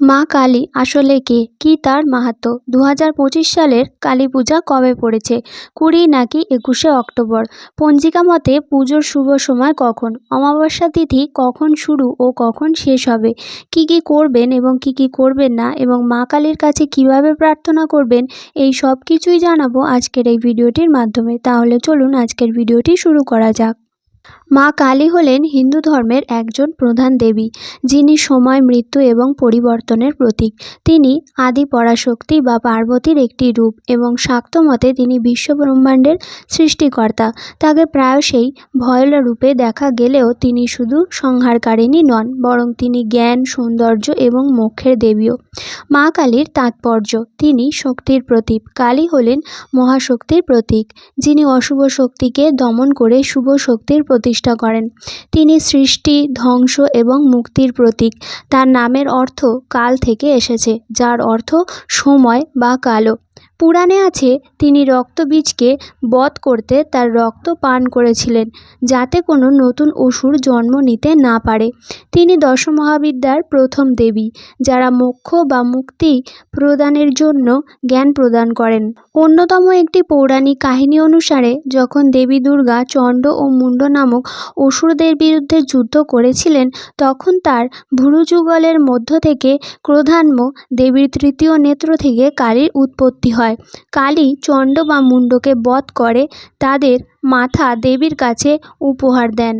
মা কালী আসলে কে? কী তার মাহাত্ম্য দু সালের কালী পূজা কবে পড়েছে? কুড়ি নাকি একুশে অক্টোবর? পঞ্জিকা মতে পুজোর শুভ সময় কখন? অমাবস্যা তিথি কখন শুরু ও কখন শেষ হবে? কি কি করবেন এবং কি কি করবেন না? এবং মা কালীর কাছে কীভাবে প্রার্থনা করবেন? এই সব কিছুই জানাব আজকের এই ভিডিওটির মাধ্যমে। তাহলে চলুন আজকের ভিডিওটি শুরু করা যাক। মা কালী হলেন হিন্দু ধর্মের একজন প্রধান দেবী, যিনি সময়, মৃত্যু এবং পরিবর্তনের প্রতীক। তিনি আদি পরাশক্তি বা পার্বতীর একটি রূপ এবং শাক্ত মতে তিনি বিশ্বব্রহ্মাণ্ডের সৃষ্টিকর্তা। তাকে প্রায়শই ভয়লা রূপে দেখা গেলেও তিনি শুধু সংহারকারিণী নন, বরং তিনি জ্ঞান, সৌন্দর্য এবং মোক্ষের দেবীও। মা কালীর তাৎপর্য, তিনি শক্তির প্রতীক, কালী হলেন মহাশক্তির প্রতীক, যিনি অশুভ শক্তিকে দমন করে শুভ শক্তির প্রতিষ্ঠা করেন। তিনি সৃষ্টি, ধ্বংস এবং মুক্তির প্রতীক। তার নামের অর্থ কাল থেকে এসেছে, যার অর্থ সময় বা কালো। পুরাণে আছে, তিনি রক্তবীজকে বধ করতে তার রক্ত পান করেছিলেন, যাতে কোনো নতুন অসুর জন্ম নিতে না পারে। তিনি দশমহাবিদ্যার প্রথম দেবী, যারা মোক্ষ বা মুক্তি প্রদানের জন্য জ্ঞান প্রদান করেন। অন্যতম একটি পৌরাণিক কাহিনী অনুসারে, যখন দেবী দুর্গা চণ্ড ও মুণ্ড নামক অসুরদের বিরুদ্ধে যুদ্ধ করেছিলেন, তখন তার ভুরুযুগলের মধ্য থেকে ক্রোধান্ম দেবীর তৃতীয় নেত্র থেকে কালীর উৎপত্তি হয়। কালী চণ্ড বা মুণ্ডকে বধ করে, তাদের মাথা দেবীর কাছে উপহার দেন।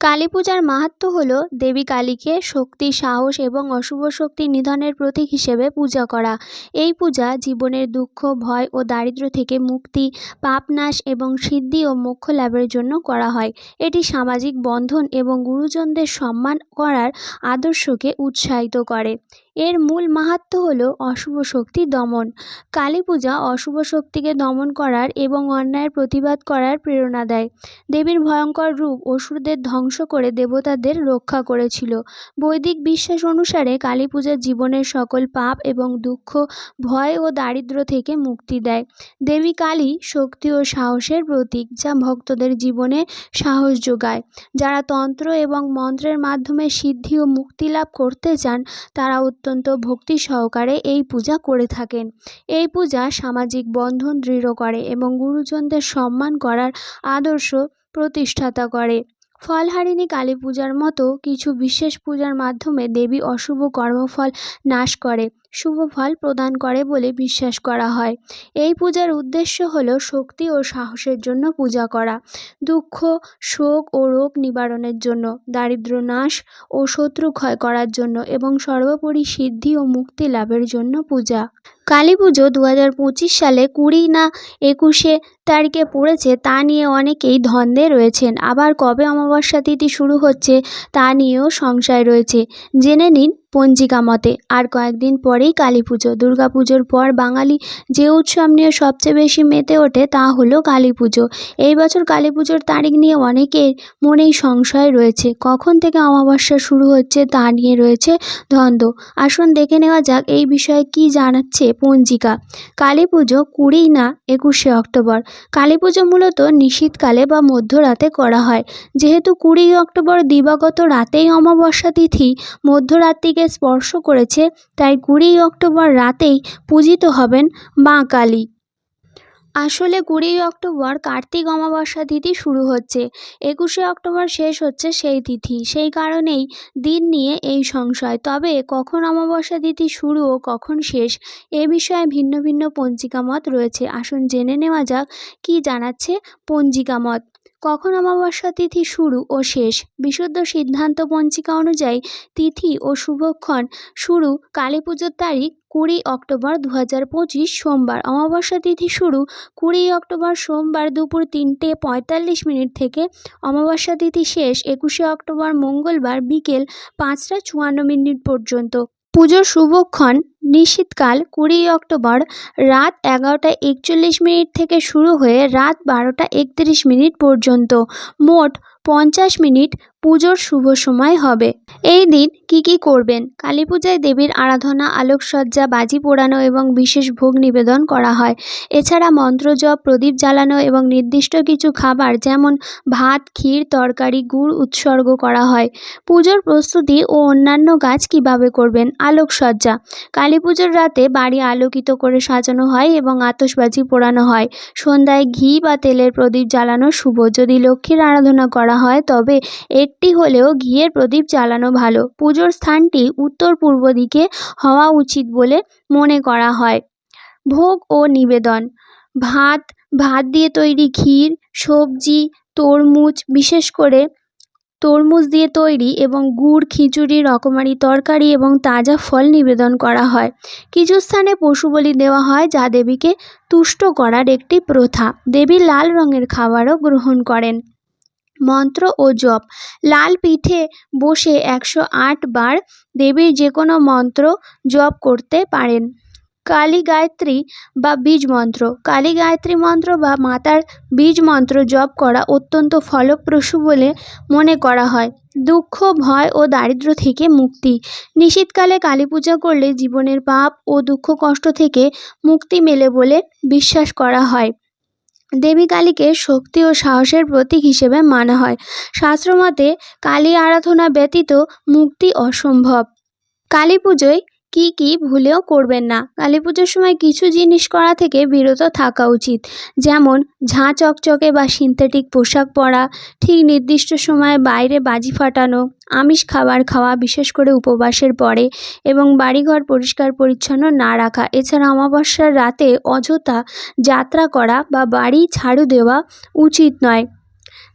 কালী পূজার মাহাত্ম্য হল দেবী কালীকে শক্তি, সাহস এবং অশুভ শক্তি নিধনের প্রতীক হিসেবে পূজা করা। এই পূজা জীবনের দুঃখ, ভয় ও দারিদ্র্য থেকে মুক্তি, পাপনাশ এবং সিদ্ধি ও মোক্ষ লাভের জন্য করা হয়। এটি সামাজিক বন্ধন এবং গুরুজনদের সম্মান করার আদর্শকে উৎসাহিত করে। এর মূল মাহাত্ম্য হল অশুভ শক্তি দমন। কালী পূজা অশুভ শক্তিকে দমন করার এবং অন্যায়ের প্রতিবাদ করার প্রেরণা দেয়। দেবীর ভয়ঙ্কর রূপ অসুরদের ধ্বংস করে দেবতাদের রক্ষা করেছিল। বৈদিক বিশ্বাস অনুসারে কালী পূজা জীবনের সকল পাপ এবং দুঃখ, ভয় ও দারিদ্র্য থেকে মুক্তি দেয়। দেবী কালী শক্তি ও সাহসের প্রতীক যা ভক্তদের জীবনে সাহস যোগায়। যারা তন্ত্র এবং মন্ত্রের মাধ্যমে সিদ্ধি ও মুক্তি লাভ করতে চান, তারা অত্যন্ত ভক্তি সহকারে এই পূজা করে থাকেন। এই পূজা সামাজিক বন্ধন দৃঢ় করে এবং গুরুজনদের সম্মান করার আদর্শ প্রতিষ্ঠাতা করে। ফলহারিণী কালী পূজার মতো কিছু বিশেষ পূজার মাধ্যমে দেবী অশুভ কর্মফল নাশ করে। শুভ ফল প্রদান করে বলে বিশ্বাস করা হয়। এই পূজার উদ্দেশ্য হল শক্তি ও সাহসের জন্য পূজা করা, দুঃখ, শোক ও রোগ নিবারণের জন্য দারিদ্র্য নাশ ও শত্রু ক্ষয় করার জন্য এবং সর্বোপরি সিদ্ধি ও মুক্তি লাভের জন্য পূজা। কালী পুজো দু হাজার পঁচিশ সালে কুড়ি না একুশে তারিখে পড়েছে তা নিয়ে অনেকেই ধন্দে রয়েছেন। আবার কবে অমাবস্যা তিথি শুরু হচ্ছে তা নিয়েও সংশয় রয়েছে। জেনে নিন পঞ্জিকা মতে, আর কয়েকদিন পরেই কালী পুজো। দুর্গা পুজোর পর বাঙালি যে উৎসব নিয়ে সবচেয়ে বেশি মেতে ওঠে তা হলো কালী পুজো। এই বছর কালী পুজোর তারিখ নিয়ে অনেকের মনেই সংশয় রয়েছে। কখন থেকে অমাবস্যা শুরু হচ্ছে তা নিয়ে রয়েছে দ্বন্দ্ব। আসুন দেখে নেওয়া যাক এই বিষয়ে কি জানাচ্ছে পঞ্জিকা। কালী পুজো কুড়ি না একুশে অক্টোবর। কালী পুজো মূলত নিশীতকালে বা মধ্যরাতে করা হয়। যেহেতু কুড়ি অক্টোবর দিবাগত রাতেই অমাবস্যা তিথি মধ্যরাত্রিকে স্পর্শ করেছে, তাই কুড়ি অক্টোবর রাতেই পূজিত হবেন মা কালী। আসলে কুড়ি অক্টোবর কার্তিক অমাবস্যা তিথি শুরু হচ্ছে। একুশে অক্টোবর শেষ হচ্ছে সেই তিথি। সেই কারণেই দিন নিয়ে এই সংশয়। তবে কখন অমাবস্যা তিথি শুরু ও কখন শেষ, এ বিষয়ে ভিন্ন ভিন্ন পঞ্জিকা মত রয়েছে। আসুন জেনে নেওয়া যাক, কি জানাচ্ছে পঞ্জিকা মত কখন অমাবস্যা তিথি শুরু ও শেষ? বিশুদ্ধ সিদ্ধান্ত পঞ্জিকা অনুযায়ী তিথি ও শুভক্ষণ শুরু কালী পুজোর তারিখ কুড়ি অক্টোবর দু হাজার পঁচিশ সোমবার। অমাবস্যা তিথি শুরু কুড়ি অক্টোবর সোমবার দুপুর তিনটে পঁয়তাল্লিশ মিনিট থেকে। অমাবস্যা তিথি শেষ একুশে অক্টোবর মঙ্গলবার বিকেল পাঁচটা চুয়ান্ন মিনিট পর্যন্ত। পুজোর শুভক্ষণ নিশীথকাল কুড়ি অক্টোবর রাত এগারোটা একচল্লিশ মিনিট থেকে শুরু হয়ে রাত বারোটা একত্রিশ মিনিট পর্যন্ত। মোট পঞ্চাশ মিনিট পুজোর শুভ সময় হবে। এই দিন কি কি করবেন? কালী পূজায় দেবীর আরাধনা, আলোকসজ্জা, বাজি পোড়ানো এবং বিশেষ ভোগ নিবেদন করা হয়। এছাড়া মন্ত্রজপ প্রদীপ জ্বালানো এবং নির্দিষ্ট কিছু খাবার যেমন ভাত, ক্ষীর, তরকারি, গুড় উৎসর্গ করা হয়। পুজোর প্রস্তুতি ও অন্যান্য কাজ কীভাবে করবেন? আলোকসজ্জা। কালী পুজোর রাতে বাড়ি আলোকিত করে সাজানো হয় এবং আতসবাজি পোড়ানো হয়। সন্ধ্যায় ঘি বা তেলের প্রদীপ জ্বালানো শুভ। যদি লক্ষ্মীর আরাধনা করা হয়, তবে একটি হলেও ঘিয়ের প্রদীপ জ্বালানো ভালো। পুজোর স্থানটি উত্তর পূর্ব দিকে হওয়া উচিত বলে মনে করা হয়। ভোগ ও নিবেদন। ভাত ভাত দিয়ে তৈরি ক্ষীর সবজি, তরমুজ, বিশেষ করে তরমুজ দিয়ে তৈরি এবং গুড়, খিচুড়ি, রকমারি তরকারি এবং তাজা ফল নিবেদন করা হয়। কিছু স্থানে পশু বলি দেওয়া হয়, যা দেবীকে তুষ্ট করার একটি প্রথা। দেবী লাল রঙের খাবারও গ্রহণ করেন। মন্ত্র ও জপ। লাল পিঠে বসে একশো আট বার দেবীর যে কোনো মন্ত্র জপ করতে পারেন। কালী গায়ত্রী বা বীজ মন্ত্র। কালী গায়ত্রী মন্ত্র বা মাতার বীজ মন্ত্র জপ করা অত্যন্ত ফলপ্রসূ বলে মনে করা হয়। দুঃখ, ভয় ও দারিদ্র্য থেকে মুক্তি। নিশীথকালে কালী পূজা করলে জীবনের পাপ ও দুঃখ কষ্ট থেকে মুক্তি মেলে বলে বিশ্বাস করা হয়। দেবী কালীকে শক্তি ও সাহসের প্রতীক হিসেবে মানা হয়। শাস্ত্রমতে কালী আরাধনা ব্যতীত মুক্তি অসম্ভব। কালী পুজোয় কী কী ভুলেও করবেন না। কালী পুজোর সময় কিছু জিনিস করা থেকে বিরত থাকা উচিত। যেমন, ঝাঁ চকচকে বা সিনথেটিক পোশাক পরা, ঠিক নির্দিষ্ট সময়ে বাইরে বাজি ফাটানো, আমিষ খাবার খাওয়া, বিশেষ করে উপবাসের পরে, এবং বাড়িঘর পরিষ্কার পরিচ্ছন্ন না রাখা। এছাড়া অমাবস্যার রাতে অযথা যাত্রা করা বা বাড়ি ঝাড়ু দেওয়া উচিত নয়।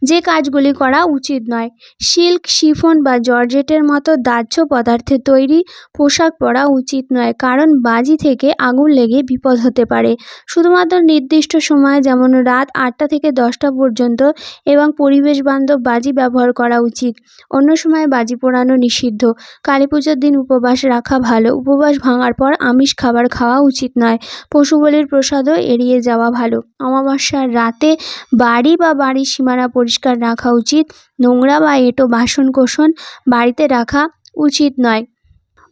যে কাজগুলি করা উচিত নয়। সিল্ক, শিফন বা জর্জেটের মতো দাহ্য পদার্থে তৈরি পোশাক পরা উচিত নয়, কারণ বাজি থেকে আগুন লেগে বিপদ হতে পারে। শুধুমাত্র নির্দিষ্ট সময়ে যেমন রাত আটটা থেকে দশটা পর্যন্ত এবং পরিবেশ বান্ধব বাজি ব্যবহার করা উচিত। অন্য সময় বাজি পোড়ানো নিষিদ্ধ। কালী পুজোর দিন উপবাস রাখা ভালো। উপবাস ভাঙার পর আমিষ খাবার খাওয়া উচিত নয়। পশু বলির প্রসাদও এড়িয়ে যাওয়া ভালো। অমাবস্যার রাতে বাড়ি বা বাড়ির সীমানা পরিষ্কার রাখা উচিত। নোংরা বা এঁটো বাসন কোসন বাড়িতে রাখা উচিত নয়।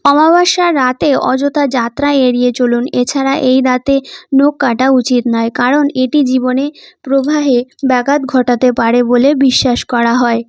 অমাবস্যার রাতে অযথা যাত্রা এড়িয়ে চলুন। এছাড়া এই রাতে নখ কাটা উচিত নয়, কারণ এটি জীবনে প্রবাহে ব্যাঘাত ঘটাতে পারে বলে বিশ্বাস করা হয়।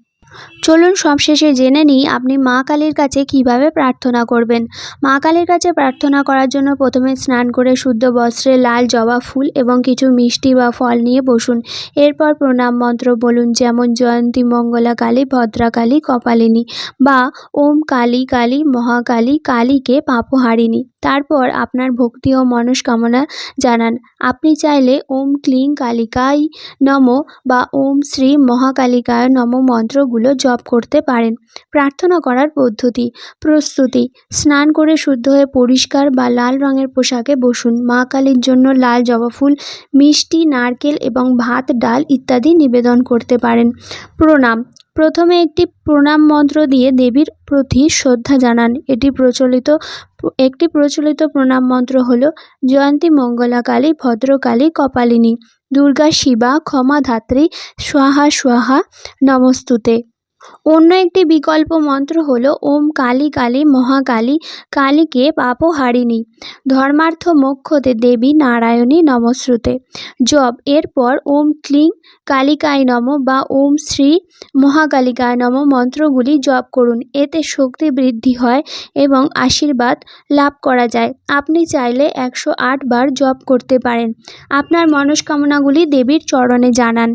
চলুন সবশেষে জেনে নিই আপনি মা কালীর কাছে কীভাবে প্রার্থনা করবেন। মা কালীর কাছে প্রার্থনা করার জন্য প্রথমে স্নান করে শুদ্ধ বস্ত্রে লাল জবা ফুল এবং কিছু মিষ্টি বা ফল নিয়ে বসুন। এরপর প্রণাম মন্ত্র বলুন যেমন, জয়ন্তী, মঙ্গলা কালী ভদ্রাকালী কপালিনী বা ওম কালী কালী মহাকালী কালীকে পাপহারিণী। তারপর আপনার ভক্তি ও মনস্কামনা জানান। আপনি চাইলে ওম ক্লিং কালিকাই নম বা ওম শ্রী মহাকালিকায় নম মন্ত্রগুলো জপ করতে পারেন। প্রার্থনা করার পদ্ধতি, প্রস্তুতি, স্নান করে শুদ্ধ হয়ে পরিষ্কার বা লাল রঙের পোশাকে বসুন। মা কালীর জন্য লাল জবা ফুল, মিষ্টি, নারকেল এবং ভাত, ডাল ইত্যাদি নিবেদন করতে পারেন। প্রণাম। প্রথমে একটি প্রণাম মন্ত্র দিয়ে দেবীর প্রতি শ্রদ্ধা জানান। এটি প্রচলিত, একটি প্রচলিত প্রণাম মন্ত্র হল, জয়ন্তী মঙ্গলা কালী ভদ্রকালী, কপালিনী। দুর্গা শিবা ক্ষমাধাত্রী স্বাহা স্বাহা, নমস্তুতে। অন্য একটি বিকল্প মন্ত্র হল, ওম কালী কালী মহাকালী কালীকে পাপহারিণী ধর্মার্থ মোক্ষতে দেবী নারায়ণী নমশ্রুতে জপ এরপর ওম ক্লিং কালিকায় নম বা ওম শ্রী মহাকালিকায় নম মন্ত্রগুলি জপ করুন। এতে শক্তি বৃদ্ধি হয় এবং আশীর্বাদ লাভ করা যায়। আপনি চাইলে একশো আট বার জপ করতে পারেন। আপনার মনস্কামনাগুলি দেবীর চরণে জানান।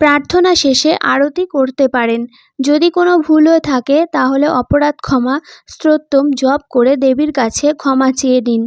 প্রার্থনা শেষে আরতি করতে পারেন। যদি কোনো ভুল হয়ে থাকে, তাহলে অপরাধ ক্ষমা স্তোত্রম জপ করে দেবীর কাছে ক্ষমা চেয়ে নিন।